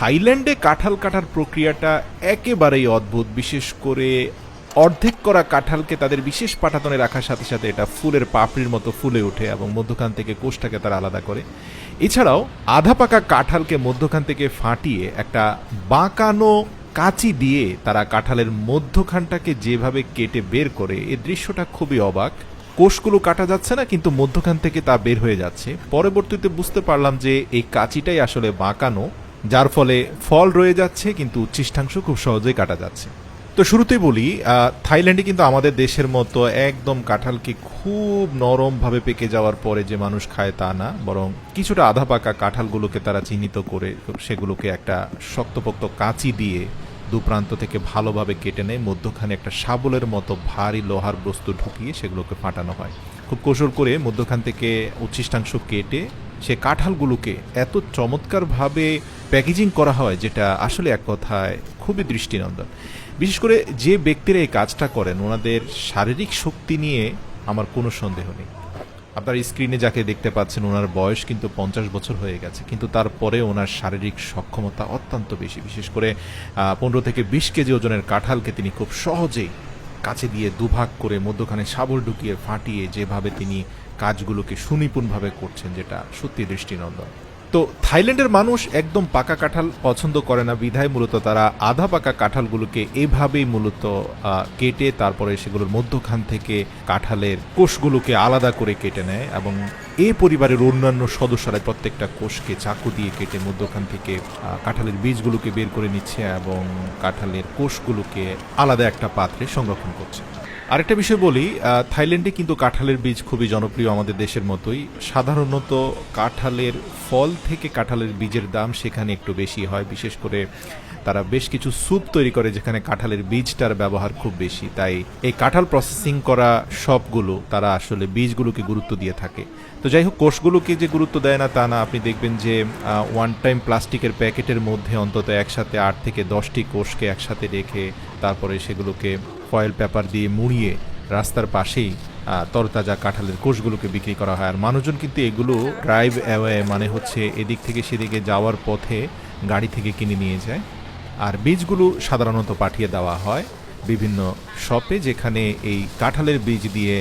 থাইল্যান্ডে কাঁঠাল কাটার প্রক্রিয়াটা একেবারেই অদ্ভুত। বিশেষ করে অর্ধেক করা কাঁঠালকে তাদের বিশেষ পাটাতনে রাখার সাথে সাথে এটা ফুলের পাপড়ির মতো ফুলে ওঠে এবং মধ্যখান থেকে কোষটাকে তারা আলাদা করে। এছাড়াও আধা পাকা কাঁঠালকে মধ্যখান থেকে ফাটিয়ে একটা বাঁকানো কাঁচি দিয়ে তারা কাঁঠালের মধ্যখানটাকে যেভাবে কেটে বের করে, এ দৃশ্যটা খুবই অবাক। কোষগুলো কাটা যাচ্ছে না, কিন্তু মধ্যখান থেকে তা বের হয়ে যাচ্ছে। পরবর্তীতে বুঝতে পারলাম যে এই কাঁচিটাই আসলে বাঁকানো। যার ফলে ফল রয়ে যাচ্ছে, কিন্তু উচ্ছিষ্টাংশ খুব সহজেই কাটা যাচ্ছে। তো শুরুতেই বলি থাইল্যান্ডে কিন্তু আমাদের দেশের মতো একদম কাঁঠালকে খুব নরমভাবে পেকে যাওয়ার পরে যে মানুষ খায় তা না, বরং কিছুটা আধা পাকা কাঁঠালগুলোকে তারা চিহ্নিত করে সেগুলোকে একটা শক্তপোক্ত কাঁচি দিয়ে দু প্রান্ত থেকে ভালোভাবে কেটে নেয়, মধ্যখানে একটা শাবলের মতো ভারী লোহার বস্তু ঢুকিয়ে সেগুলোকে ফাটানো হয়। খুব কৌশল করে মধ্যখান থেকে উচ্ছিষ্টাংশ কেটে সে কাঁঠালগুলোকে এত চমৎকারভাবে প্যাকেজিং করা হয়, যেটা আসলে এক কথায় খুবই দৃষ্টিনন্দন। বিশেষ করে যে ব্যক্তিরা এই কাজটা করেন, ওনাদের শারীরিক শক্তি নিয়ে আমার কোনো সন্দেহ নেই। আপনার স্ক্রিনে যাকে দেখতে পাচ্ছেন, ওনার বয়স কিন্তু পঞ্চাশ বছর হয়ে গেছে, কিন্তু তারপরে ওনার শারীরিক সক্ষমতা অত্যন্ত বেশি। বিশেষ করে পনেরো থেকে বিশ কেজি ওজনের কাঁঠালকে তিনি খুব সহজেই কাছে দিয়ে দুভাগ করে মধ্যখানে সাবল ঢুকিয়ে ফাটিয়ে যেভাবে তিনি কাজগুলোকে সুনিপুণভাবে করছেন, যেটা সত্যি দৃষ্টিনন্দন। তো থাইল্যান্ডের মানুষ একদম পাকা কাঁঠাল পছন্দ করে না। বিধায় মূলত তারা আধা পাকা কাঁঠালগুলোকে এভাবেই মূলত কেটে তারপরে সেগুলোর মধ্যখান থেকে কাঁঠালের কোষগুলোকে আলাদা করে কেটে নেয় এবং এই পরিবারের অন্যান্য সদস্যরা প্রত্যেকটা কোষকে চাকু দিয়ে কেটে মধ্যখান থেকে কাঁঠালের বীজগুলোকে বের করে নিচ্ছে এবং কাঁঠালের কোষগুলোকে আলাদা একটা পাত্রে সংরক্ষণ করছে। আরেকটা বিষয় বলি থাইল্যান্ডে কিন্তু কাঁঠালের বীজ খুবই জনপ্রিয় আমাদের দেশের মতোই। সাধারণত কাঁঠালের ফল থেকে কাঁঠালের বীজের দাম সেখানে একটু বেশি হয়। বিশেষ করে তারা বেশ কিছু স্যুপ তৈরি করে যেখানে কাঁঠালের বীজটার ব্যবহার খুব বেশি। তাই এই কাঁঠাল প্রসেসিং করা সবগুলো তারা আসলে বীজগুলোকে গুরুত্ব দিয়ে থাকে। তো যাই হোক, কোষগুলোকে যে গুরুত্ব দেয় না তা না। আপনি দেখবেন যে ওয়ান টাইম প্লাস্টিকের প্যাকেটের মধ্যে অন্তত একসাথে আট থেকে দশটি কোষকে একসাথে রেখে তারপরে সেগুলোকে ফয়েল পেপার দিয়ে মুড়িয়ে রাস্তার পাশেই তরতাজা কাঁঠালের কোষগুলোকে বিক্রি করা হয়। আর মানুষজন কিন্তু এগুলো ড্রাইভ অ্যাওয়ে মানে হচ্ছে এদিক থেকে সেদিকে যাওয়ার পথে গাড়ি থেকে কিনে নিয়ে যায়। আর বীজগুলো সাধারণত পাঠিয়ে দেওয়া হয় বিভিন্ন শপে যেখানে এই কাঁঠালের বীজ দিয়ে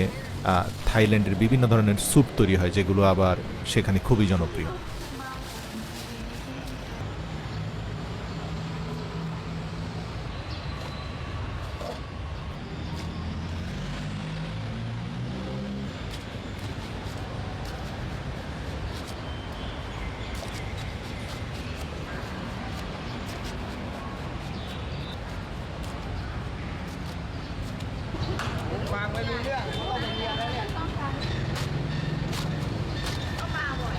থাইল্যান্ডের বিভিন্ন ধরনের স্যুপ তৈরি হয়, যেগুলো আবার সেখানে খুবই জনপ্রিয়। างไม่รู้เรื่องเขาบอกเดียแล้วเนี่ยก็มาบ่อย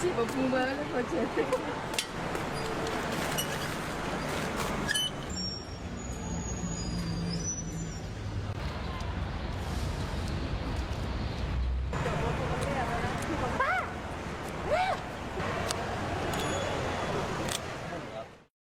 จีบบุ้งเบอร์แล้วก็เจ็บ